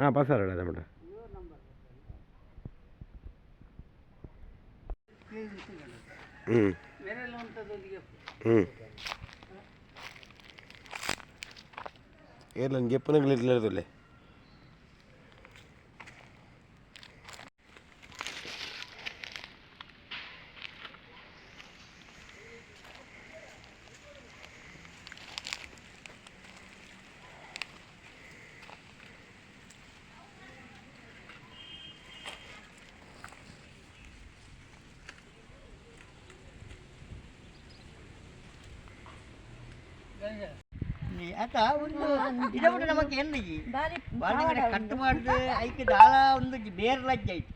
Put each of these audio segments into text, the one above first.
ಹಾಂ ಪಸಾರ ಟೊಮೆಟೊ ಹ್ಞೂ ಹ್ಞೂ ಏರ್ಲನ್ ಗೆಪ್ಪನಗಳು ಇರ್ಲಿರದಿಲ್ಲ ಆತ ಒಂದು ಇಡಬಿಟ್ಟು ನಮಗೆ ಎಂದಿಗೆ ಬಾರಿ ಬಾಳಿಗಡೆ ಕಟ್ಟು ಮಾಡಿದ್ರೆ ಐಕೆ ದಾಳ ಒಂದು ಬೇರೆ ಲಜ್ಜೆ ಐತಿ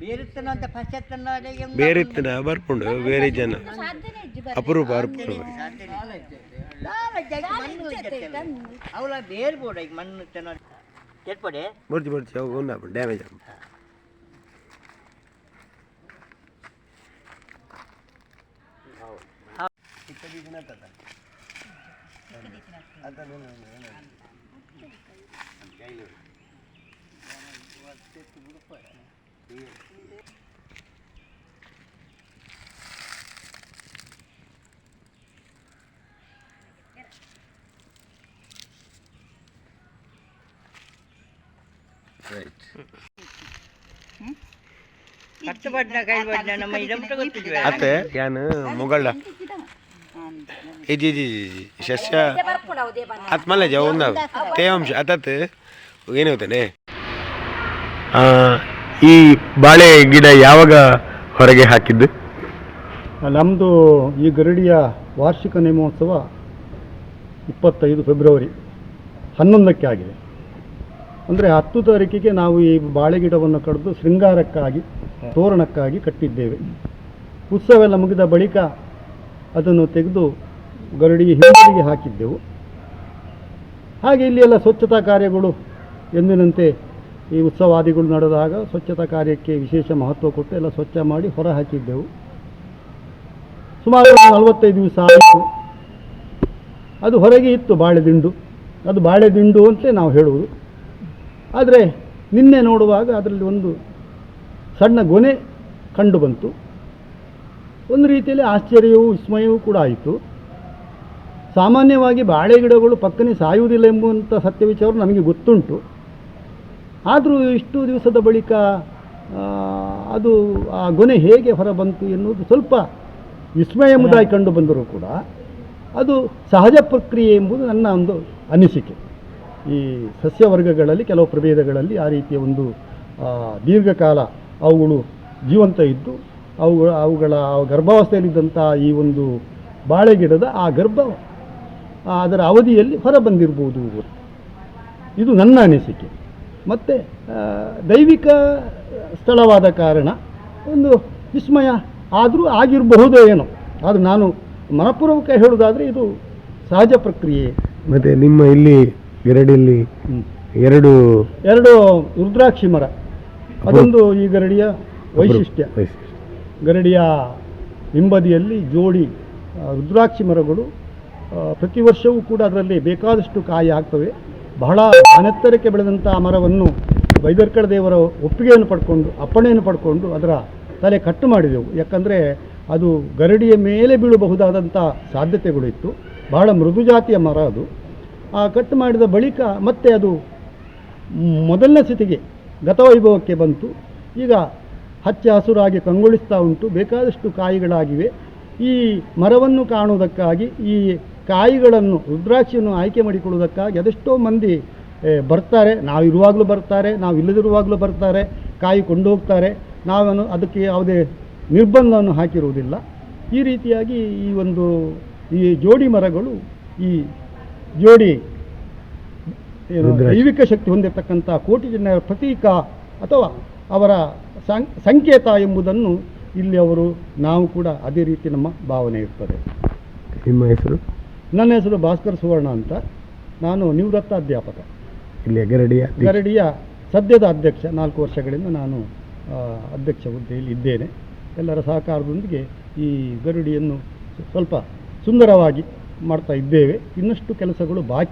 ಬೇರೆತ್ತನ ಅಂತ ಪಶ್ಚಾತ್ತನ ಬೇರೆ ಇತ್ತಿನ ಬರ್ಪುಂಡು ಬೇರೆ ಜನ ಸಾಧ್ಯನೇ ಇಜ್ಜಿ ಅಪರೂಪ ಅಪರೂಪ ಅವಳ ಬೇರೆ ಬೋಡ ಈಗ ಮಣ್ಣು ತನ ಕೆಟ್ಪಡೆ ಬರ್ತಿ ಬರ್ತಿ ಅವು ಉನ್ನ ಡ್ಯಾಮೇಜ್ ಆಗ ರೈಟ್ ಕಟ್ಟು ಬಡ್ನ ಕೈ ಬಡ್ನ ನಮ್ಮ ಇದಕ್ಕೆ ಗೊತ್ತಿದ್ವಿ ಅತ್ತೆ ಯಾನು ಮೊಗಳ್ಳ ಇಜಿ ಇಜಿ ಇಜಿ ಶಸ್ಯ ಅತ್ ಮಲ್ಲ ಜವ ಉಂದ ತೇವಾಂಶ ಅತತ್ ಈ ಬಾಳೆ ಗಿಡ ಯಾವಾಗ ಹೊರಗೆ ಹಾಕಿದ್ದು? ನಮ್ಮದು ಈ ಗರಡಿಯ ವಾರ್ಷಿಕ ನೇಮೋತ್ಸವ ಇಪ್ಪತ್ತೈದು ಫೆಬ್ರವರಿ ಹನ್ನೊಂದಕ್ಕೆ ಆಗಿದೆ. ಅಂದರೆ ಹತ್ತು ತಾರೀಕಿಗೆ ನಾವು ಈ ಬಾಳೆ ಗಿಡವನ್ನು ಕಡಿದು ಶೃಂಗಾರಕ್ಕಾಗಿ ತೋರಣಕ್ಕಾಗಿ ಕಟ್ಟಿದ್ದೇವೆ. ಉತ್ಸವ ಎಲ್ಲ ಮುಗಿದ ಬಳಿಕ ಅದನ್ನು ತೆಗೆದು ಗರಡಿ ಹಿಂಬದಿಗೆ ಹಾಕಿದ್ದೆವು. ಹಾಗೆ ಇಲ್ಲಿ ಎಲ್ಲ ಸ್ವಚ್ಛತಾ ಕಾರ್ಯಗಳು ಎಂದಿನಂತೆ ಈ ಉತ್ಸವಾದಿಗಳು ನಡೆದಾಗ ಸ್ವಚ್ಛತಾ ಕಾರ್ಯಕ್ಕೆ ವಿಶೇಷ ಮಹತ್ವ ಕೊಟ್ಟು ಎಲ್ಲ ಸ್ವಚ್ಛ ಮಾಡಿ ಹೊರ ಹಾಕಿದ್ದೆವು. ಸುಮಾರು ನಲವತ್ತೈದು ದಿವಸ ಆಯಿತು. ಅದು ಹೊರಗೆ ಇತ್ತು ಬಾಳೆದಿಂಡು. ಅದು ಬಾಳೆದಿಂಡು ಅಂತಲೇ ನಾವು ಹೇಳುವುದು. ಆದರೆ ನಿನ್ನೆ ನೋಡುವಾಗ ಅದರಲ್ಲಿ ಒಂದು ಸಣ್ಣ ಗೊನೆ ಕಂಡು ಬಂತು. ಒಂದು ರೀತಿಯಲ್ಲಿ ಆಶ್ಚರ್ಯವೂ ವಿಸ್ಮಯವೂ ಕೂಡ ಆಯಿತು. ಸಾಮಾನ್ಯವಾಗಿ ಬಾಳೆ ಗಿಡಗಳು ಪಕ್ಕನೆ ಸಾಯುವುದಿಲ್ಲ ಎಂಬುವಂಥ ಸತ್ಯ ವಿಚಾರ ನಮಗೆ ಗೊತ್ತುಂಟು. ಆದರೂ ಇಷ್ಟು ದಿವಸದ ಬಳಿಕ ಅದು ಆ ಗೊನೆ ಹೇಗೆ ಹೊರಬಂತು ಎನ್ನುವುದು ಸ್ವಲ್ಪ ವಿಸ್ಮಯ ಎಂಬುದಾಗಿ ಕಂಡು ಬಂದರೂ ಕೂಡ ಅದು ಸಹಜ ಪ್ರಕ್ರಿಯೆ ಎಂಬುದು ನನ್ನ ಒಂದು ಅನಿಸಿಕೆ. ಈ ಸಸ್ಯವರ್ಗಗಳಲ್ಲಿ, ಕೆಲವು ಪ್ರಭೇದಗಳಲ್ಲಿ ಆ ರೀತಿಯ ಒಂದು ದೀರ್ಘಕಾಲ ಅವುಗಳು ಜೀವಂತ ಇದ್ದು ಅವುಗಳ ಅವುಗಳ ಗರ್ಭಾವಸ್ಥೆಯಲ್ಲಿದ್ದಂಥ ಈ ಒಂದು ಬಾಳೆ ಗಿಡದ ಆ ಗರ್ಭ ಅದರ ಅವಧಿಯಲ್ಲಿ ಹೊರ ಬಂದಿರ್ಬೋದು ಇದು ನನ್ನ ಅನಿಸಿಕೆ. ಮತ್ತು ದೈವಿಕ ಸ್ಥಳವಾದ ಕಾರಣ ಒಂದು ವಿಸ್ಮಯ ಆದರೂ ಆಗಿರಬಹುದೋ ಏನೋ. ಆದರೆ ನಾನು ಮನಪೂರ್ವಕ ಹೇಳುವುದಾದರೆ ಇದು ಸಹಜ ಪ್ರಕ್ರಿಯೆ. ಮತ್ತು ನಿಮ್ಮ ಇಲ್ಲಿ ಗಿರಡಿಯಲ್ಲಿ ಎರಡು ಎರಡು ರುದ್ರಾಕ್ಷಿ ಮರ. ಅದೊಂದು ಈ ಗರಡಿಯ ವೈಶಿಷ್ಟ್ಯ. ವೈಶಿಷ್ಟ್ಯ. ಗರಡಿಯ ಹಿಂಬದಿಯಲ್ಲಿ ಜೋಡಿ ರುದ್ರಾಕ್ಷಿ ಮರಗಳು ಪ್ರತಿ ವರ್ಷವೂ ಕೂಡ ಅದರಲ್ಲಿ ಬೇಕಾದಷ್ಟು ಕಾಯಿ ಆಗ್ತವೆ ಬಹಳ ಅನೆತ್ತರಕ್ಕೆ ಬೆಳೆದಂಥ ಮರವನ್ನು ವೈದರ್ಕಳ ದೇವರ ಒಪ್ಪಿಗೆಯನ್ನು ಪಡ್ಕೊಂಡು, ಅಪ್ಪಣೆಯನ್ನು ಪಡ್ಕೊಂಡು ಅದರ ತಲೆ ಕಟ್ಟು ಮಾಡಿದೆವು. ಯಾಕಂದರೆ ಅದು ಗರಡಿಯ ಮೇಲೆ ಬೀಳಬಹುದಾದಂಥ ಸಾಧ್ಯತೆಗಳು ಇತ್ತು. ಬಹಳ ಮೃದು ಜಾತಿಯ ಮರ ಅದು. ಆ ಕಟ್ಟು ಮಾಡಿದ ಬಳಿಕ ಮತ್ತೆ ಅದು ಮೊದಲನೇ ಸ್ಥಿತಿಗೆ ಗತವೈಭವಕ್ಕೆ ಬಂತು. ಈಗ ಹಚ್ಚ ಹಸುರಾಗಿ ಕಂಗೊಳಿಸ್ತಾ ಉಂಟು. ಬೇಕಾದಷ್ಟು ಕಾಯಿಗಳಾಗಿವೆ. ಈ ಮರವನ್ನು ಕಾಣುವುದಕ್ಕಾಗಿ ಈ ಕಾಯಿಗಳನ್ನು ರುದ್ರಾಕ್ಷಿಯನ್ನು ಆಯ್ಕೆ ಮಾಡಿಕೊಳ್ಳುವುದಕ್ಕಾಗಿ ಅದೆಷ್ಟೋ ಮಂದಿ ಬರ್ತಾರೆ. ನಾವು ಇರುವಾಗಲೂ ಬರ್ತಾರೆ ನಾವು ಇಲ್ಲದಿರುವಾಗಲೂ ಬರ್ತಾರೆ ಕಾಯಿ ಕೊಂಡು ಹೋಗ್ತಾರೆ ನಾವನ್ನು ಅದಕ್ಕೆ ಯಾವುದೇ ನಿರ್ಬಂಧವನ್ನು ಹಾಕಿರುವುದಿಲ್ಲ. ಈ ರೀತಿಯಾಗಿ ಈ ಒಂದು ಈ ಜೋಡಿ ಮರಗಳು ಈ ಜೋಡಿ ಏನು ದೈವಿಕ ಶಕ್ತಿ ಹೊಂದಿರತಕ್ಕಂಥ ಕೋಟಿ ಜನರ ಪ್ರತೀಕ ಅಥವಾ ಅವರ ಸಂಕೇತ ಎಂಬುದನ್ನು ಇಲ್ಲಿ ಅವರು ನಾವು ಕೂಡ ಅದೇ ರೀತಿ ನಮ್ಮ ಭಾವನೆ ಇರ್ತದೆ. ನಿಮ್ಮ ಹೆಸರು? ನನ್ನ ಹೆಸರು ಭಾಸ್ಕರ್ ಸುವರ್ಣ ಅಂತ. ನಾನು ನಿವೃತ್ತ ಅಧ್ಯಾಪಕ ಇಲ್ಲಿ ಗರಡಿಯ ಗರಡಿಯ ಸದ್ಯದ ಅಧ್ಯಕ್ಷ. ನಾಲ್ಕು ವರ್ಷಗಳಿಂದ ನಾನು ಅಧ್ಯಕ್ಷ ಹುದ್ದೆಯಲ್ಲಿ ಇದ್ದೇನೆ. ಎಲ್ಲರ ಸಹಕಾರದೊಂದಿಗೆ ಈ ಗರುಡಿಯನ್ನು ಸ್ವಲ್ಪ ಸುಂದರವಾಗಿ ಮಾಡ್ತಾ ಇದ್ದೇವೆ. ಇನ್ನಷ್ಟು ಕೆಲಸಗಳು ಬಾಕಿ